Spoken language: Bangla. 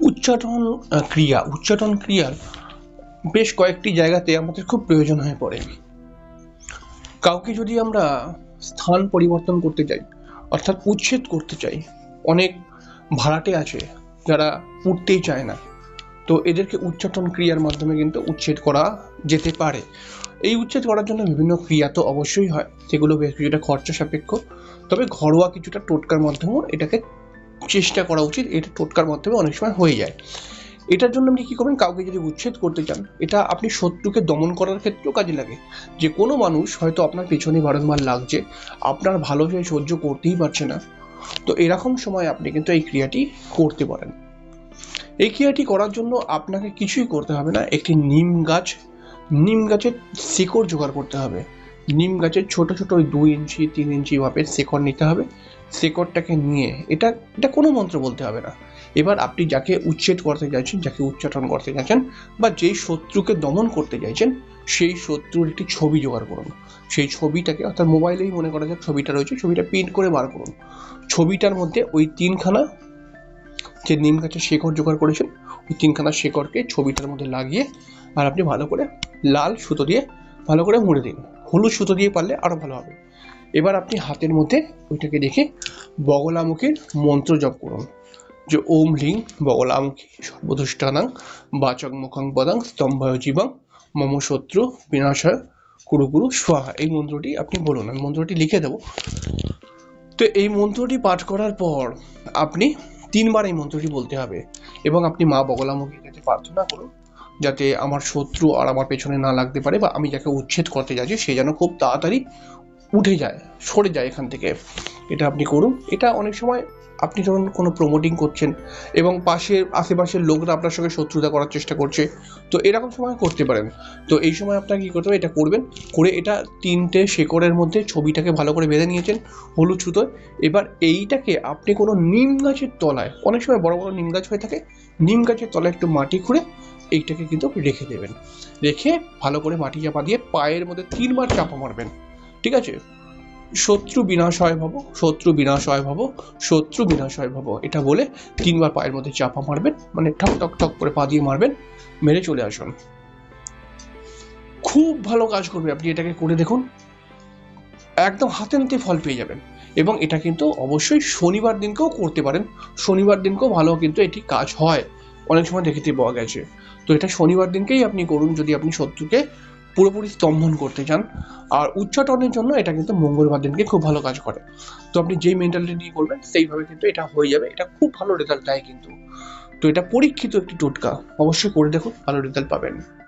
উচ্চাটন ক্রিয়া উচ্চাটন ক্রিয়ার বেশ কয়েকটি জায়গাতে আমাদের খুব প্রয়োজন হয়ে পড়ে। কাউকে যদি আমরা স্থান পরিবর্তন করতে চাই, অর্থাৎ উচ্ছেদ করতে চাই, অনেক ভাড়াটে আছে যারা উঠতেই চায় না, তো এদেরকে উচ্চাটন ক্রিয়ার মাধ্যমে কিন্তু উচ্ছেদ করা যেতে পারে। এই উচ্ছেদ করার জন্য বিভিন্ন ক্রিয়া তো অবশ্যই হয়, সেগুলো বেশ কিছুটা খরচা সাপেক্ষ, তবে ঘরোয়া কিছুটা টোটকার মাধ্যমেও এটাকে চেষ্টা করা উচিত, এটা টোটকার মাধ্যমে অনেক সময় হয়ে যায়। এটার জন্য আপনি কী করবেন? কাউকে যদি উচ্ছেদ করতে চান, এটা আপনি শত্রুকে দমন করার ক্ষেত্রেও কাজে লাগে। যে কোনো মানুষ হয়তো আপনার পেছনে বারংবার লাগছে, আপনার ভালোভাবে সহ্য করতেই পারছে না। তো এরকম সময় আপনি কিন্তু এই ক্রিয়াটি করতে পারেন। এই ক্রিয়াটি করার জন্য আপনাকে কিছুই করতে হবে না, একটি নিম গাছ, নিম গাছের শিকড় জোগাড় করতে হবে। নিম গাছের ছোট ছোট ওই দুই ইঞ্চি, তিন ইঞ্চি মাপের শিকড় নিতে হবে। শিকড়টাকে নিয়ে, এটা এটা কোনো মন্ত্র বলতে হবে না। এবার আপনি যাকে উচ্ছেদ করতে চাইছেন, যাকে উচ্চাটন করতে চাইছেন, বা যেই শত্রুকে দমন করতে চাইছেন, সেই শত্রুর একটি ছবি জোগাড় করুন। সেই ছবিটাকে, অর্থাৎ মোবাইলেই মনে করা যাক ছবিটা রয়েছে, ছবিটা প্রিন্ট করে বার করুন। ছবিটার মধ্যে ওই তিনখানা যে নিম গাছের শেকড় জোগাড় করেছেন, ওই তিনখানা শেকড়কে ছবিটার মধ্যে লাগিয়ে আর আপনি ভালো করে লাল সুতো দিয়ে, ভালো করে মুড়ে দিন। হলুদ সুতো দিয়ে পারলে আরও ভালো হবে। এবার আপনি হাতের মধ্যে ওইটাকে রেখে বগলামুখের মন্ত্র জপ করুন। যে ওম লিং বগলামুখী সর্বদুষ্টানাং বাচক মুখং পদাং স্তম্ভয় জীবং মম শত্রু বিনাশয় কুরু কুরু স্বাহা। এই মন্ত্রটি আপনি বলুন, আমি মন্ত্রটি লিখে দেবো। তো এই মন্ত্রটি পাঠ করার পর আপনি তিনবার এই মন্ত্রটি বলতে হবে এবং আপনি মা বগলামুখীর কাছে প্রার্থনা করুন যাতে আমার শত্রু আর আমার পেছনে না লাগতে পারে বা আমি যাকে উচ্ছেদ করতে যাচ্ছি সে যেন খুব তাড়াতাড়ি উঠে যায়, সরে যায় এখান থেকে। এটা আপনি করুন। এটা অনেক সময় আপনি ধরুন কোনো প্রমোটিং করছেন এবং পাশের, আশেপাশের লোকরা আপনার সঙ্গে শত্রুতা করার চেষ্টা করছে। তো এরকম সময় করতে পারেন। তো এই সময় আপনার কী করতে হবে? এটা করবেন। করে এটা তিনটে শেকড়ের মধ্যে ছবিটাকে ভালো করে বেঁধে নিয়েছেন হলুদ সুতোয়। এবার এইটাকে আপনি কোনো নিম গাছের তলায়, অনেক সময় বড় বড় নিম গাছ হয়ে থাকে, নিম গাছের তলায় একটু মাটি খুঁড়ে এইটাকে কিন্তু রেখে দেবেন। রেখে ভালো করে মাটি চাপা দিয়ে পায়ের মধ্যে তিনবার চাপা মারবেন। ঠিক আছে? শত্রু বিনাশ হয় ভাবো, শত্রু বিনাশ হয় ভাবো, শত্রু বিনাশ হয় ভাবো। এটা বলে তিনবার পায়ের মধ্যে চাপা মারবেন মানে ঠক ঠক ঠক করে পা দিয়ে মারবেন, মেরে চলে আসুন। খুব ভালো কাজ করবে আপনি এটাকে করে দেখুন। একদম হাতে নাতে ফল পেয়ে যাবেন। এবং এটা কিন্তু অবশ্যই শনিবার দিনকেও করতে পারেন। শনিবার দিনকেও ভালো কিন্তু এটি কাজ হয়। অনেক সময় দেখতে পাওয়া গেছে তো এটা শনিবার দিনকেই আপনি করুন, যদি আপনি শত্রুকে পুরোপুরি স্তম্ভন করতে চান, আর উচ্চাটনের জন্য এটা কিন্তু মঙ্গলবার দিনকে খুব ভালো কাজ করে। তো আপনি যেই মেন্টালিটি নিয়ে করবেন, সেইভাবে কিন্তু এটা হয়ে যাবে। এটা খুব ভালো রেজাল্ট দেয় কিন্তু। তো এটা পরীক্ষিত একটি টোটকা। অবশ্যই করে দেখুন, ভালো রেজাল্ট পাবেন।